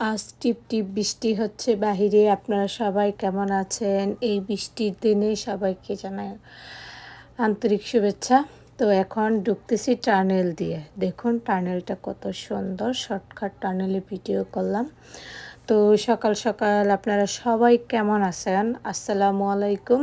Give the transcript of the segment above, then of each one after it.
আজ টিপ টিপ বৃষ্টি হচ্ছে বাহিরে, আপনারা সবাই কেমন আছেন? এই বৃষ্টির দিনে সবাইকে জানাই আন্তরিক শুভেচ্ছা। তো এখন ঢুকতেছি টানেল দিয়ে। দেখুন, টানেলটা কত সুন্দর, শর্টকাট টানেলে ভিডিও করলাম। তো সকাল সকাল আপনারা সবাই কেমন আছেন? আসসালামু আলাইকুম।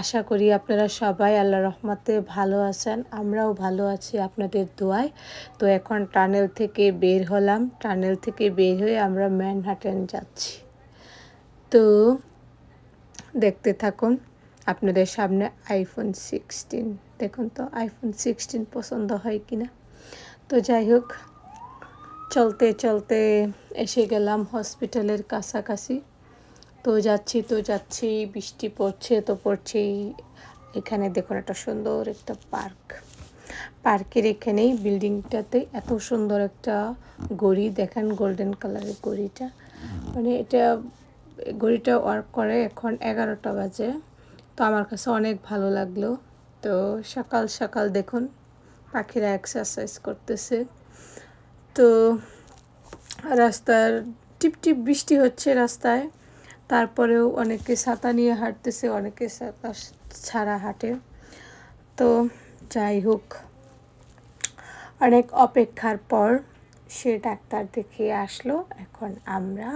আশা করি আপনারা সবাই আল্লাহ রহমতে ভালো আছেন, আমরাও ভালো আছি আপনাদের দোয়ায়। তো এখন টানেল থেকে বের হলাম, টানেল থেকে বের হয়ে আমরা ম্যানহাটেন যাচ্ছি। তো দেখতে থাকুন, আপনাদের সামনে আইফোন সিক্সটিন দেখুন তো আইফোন সিক্সটিন পছন্দ হয় কিনা? তো যাই হোক চলতে চলতে এসে গেলাম হসপিটালের কাছাকাছি। তো যাচ্ছি তো যাচ্ছি, বৃষ্টি পড়ছে, তো পড়ছেই। এখানে দেখুন একটা সুন্দর একটা পার্ক। পার্কের এখানেই বিল্ডিংটাতে এত সুন্দর একটা গড়ি, দেখেন গোল্ডেন কালারের গড়িটা। মানে এটা, গড়িটা ওয়ার্ক করে এখন এগারোটা বাজে। তো আমার কাছে অনেক ভালো লাগল। তো সকাল সকাল দেখুন, পাখিরা এক্সারসাইজ করতেছে। তো রাস্তার টিপ টিপ বৃষ্টি হচ্ছে রাস্তায়। তারপরেও অনেকে ছাতা নিয়ে হাঁটতেছে, অনেকে ছাতা ছাড়া হাঁটে। তো যাই হোক, অনেক অপেক্ষার পর সে ডাক্তার দেখিয়ে আসলো। এখন আমরা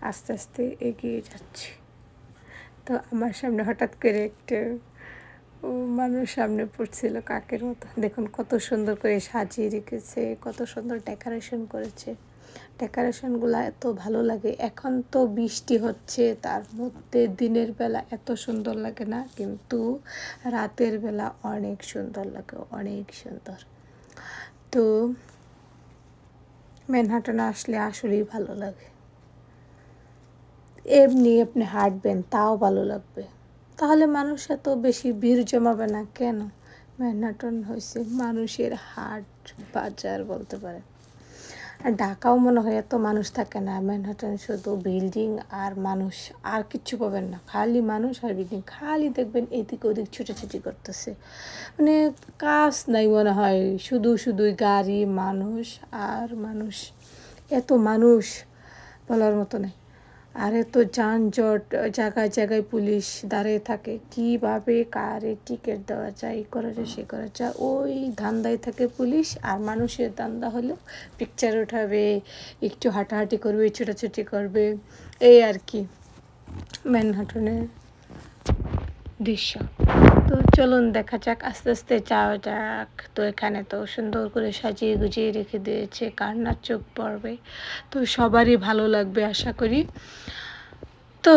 আস্তে আস্তে এগিয়ে যাচ্ছি। তো আমার সামনে হঠাৎ করে একটা মানুষ সামনে পড়ছিল কাকের মতো। দেখুন কত সুন্দর করে সাজিয়ে রেখেছে, কত সুন্দর ডেকোরেশন করেছে। ডেকোরেশনগুলো এত ভালো লাগে। এখন তো বৃষ্টি হচ্ছে, তার মধ্যে দিনের বেলা এত সুন্দর লাগে না, কিন্তু রাতের বেলা অনেক সুন্দর লাগে, অনেক সুন্দর। তো ম্যানহাটনে আসলে আসলেই ভালো লাগে। এমনি আপনি হাঁটবেন, তাও ভালো লাগবে। তাহলে মানুষ এত বেশি ভিড় জমাবে না কেন? ম্যানহাটন হয়েছে মানুষের হাট বাজার বলতে পারে। আর ঢাকাও মনে হয় এত মানুষ থাকে না, ম্যানহাটন শুধু বিল্ডিং আর মানুষ আর কিচ্ছু পাবেন না। খালি মানুষ আর বিল্ডিং, খালি দেখবেন এদিক ওদিক ছুটোছুটি করতেছে। মানে কাজ নাই মনে হয়, শুধু শুধুই গাড়ি, মানুষ আর মানুষ। এত মানুষ বলার মতো নেই। আর তো যানজট, জায়গায় জায়গায় পুলিশ দাঁড়িয়ে থাকে। কীভাবে কারে টিকিট দেওয়া যায়, এই করা যায়, সে করা যায়। ওই ধান্দায় থাকে পুলিশ আর মানুষের ধান্দা হলো পিকচার উঠাবে, একটু হাঁটাহাঁটি করবে, ছোটাছুটি করবে। এই আর কি। ম্যানহাটনের দৃশ্য। চলুন দেখা যাক, আস্তে আস্তে যাওয়া যাক। তো এখানে তো সুন্দর করে সাজিয়ে গুজিয়ে রেখে দিয়েছে কান্নার চোখ পড়বে। তো সবারই ভালো লাগবে আশা করি। তো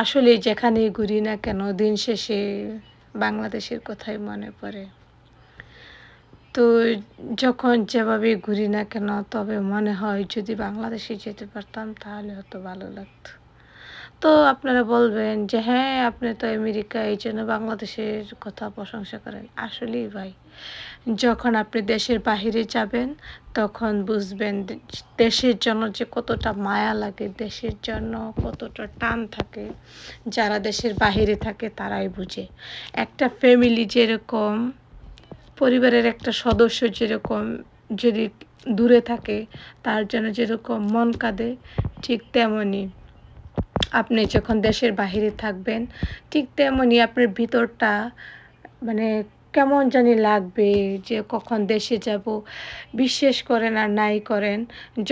আসলে যেখানেই ঘুরি না কেন, দিন শেষে বাংলাদেশের কথাই মনে পড়ে। তো যখন যেভাবে ঘুরি না কেন, তবে মনে হয় যদি বাংলাদেশে যেতে পারতাম, তাহলে হয়তো ভালো লাগতো। তো আপনারা বলবেন যে হ্যাঁ আপনি তো আমেরিকা, এই জন্য বাংলাদেশের কথা প্রশংসা করেন। আসলেই ভাই, যখন আপনি দেশের বাহিরে যাবেন, তখন বুঝবেন দেশের জন্য যে কতটা মায়া লাগে, দেশের জন্য কতটা টান থাকে। যারা দেশের বাহিরে থাকে, তারাই বুঝে। একটা ফ্যামিলি যেরকম, পরিবারের একটা সদস্য যেরকম, যদি দূরে থাকে, তার জন্য যেরকম মন কাঁদে, ঠিক তেমনই। আপনি যখন দেশের বাহিরে থাকবেন, ঠিক তেমনই আপনার ভিতরটা মানে কেমন জানি লাগবে যে কখন দেশে যাব। বিশ্বাস করেন আর নাই করেন,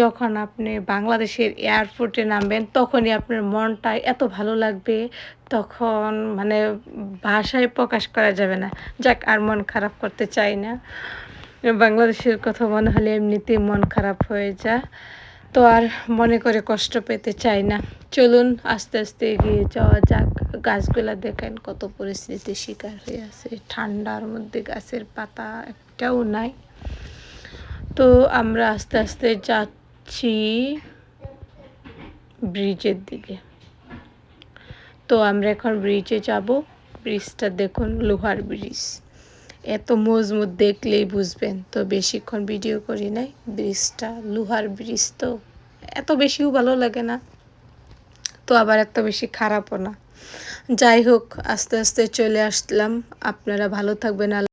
যখন আপনি বাংলাদেশের এয়ারপোর্টে নামবেন, তখনই আপনার মনটা এত ভালো লাগবে, তখন মানে ভাষায় প্রকাশ করা যাবে না। যাক, আর মন খারাপ করতে চাই না। বাংলাদেশের কথা মনে হলে এমনিতেই মন খারাপ হয়ে যায়। তো আর মনে করে কষ্ট পেতে চাই না। চলুন আস্তে আস্তে এগিয়ে যাওয়া যাক। গাছগুলা দেখেন কত পরিস্থিতির শিকার হয়ে আছে। ঠান্ডার মধ্যে গাছের পাতা একটাও নাই। তো আমরা আস্তে আস্তে যাচ্ছি ব্রিজের দিকে। তো আমরা এখন ব্রিজে যাব। ব্রিজটা দেখুন, লোহার ব্রিজ। এত মজবুত দেখলেই বুঝবেন। তো বেশিক্ষণ ভিডিও করি নাই। ব্রিজটা, লোহার ব্রিজ তো এত বেশিও ভালো লাগে না। তো আবার এত বেশি খারাপও না। যাই হোক, আস্তে আস্তে চলে আসলাম। আপনারা ভালো থাকবেন